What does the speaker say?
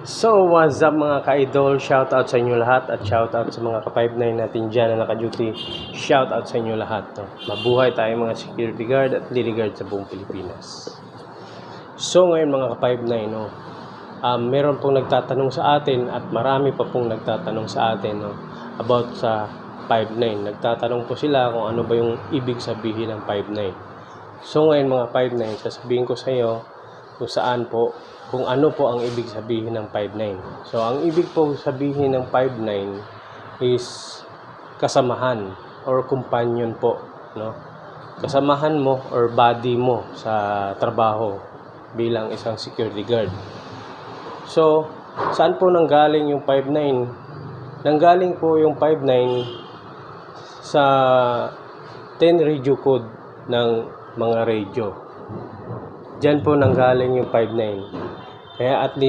So, what's up mga ka-idol? Shout out sa inyo lahat at shout out sa mga ka-59 natin dyan na naka-duty. Shout out sa inyo lahat. No? Mabuhay tayo mga security guard at lily guard sa buong Pilipinas. So, ngayon mga ka-59, no? um, meron pong nagtatanong sa atin at marami pa pong nagtatanong sa atin no? about sa 59. Nagtatanong po sila kung ano ba yung ibig sabihin ng 59. So, ngayon mga 59, sasabihin ko sa iyo kung saan po, kung ano po ang ibig sabihin ng 5-9. So, ang ibig po sabihin ng 5-9 is kasamahan or companion po, no? Kasamahan mo or buddy mo sa trabaho bilang isang security guard. So, saan po nanggaling yung 5-9? Nanggaling po yung 5-9 sa 10 radio code ng mga radio. Diyan po nanggaling yung 5-9. Kaya at least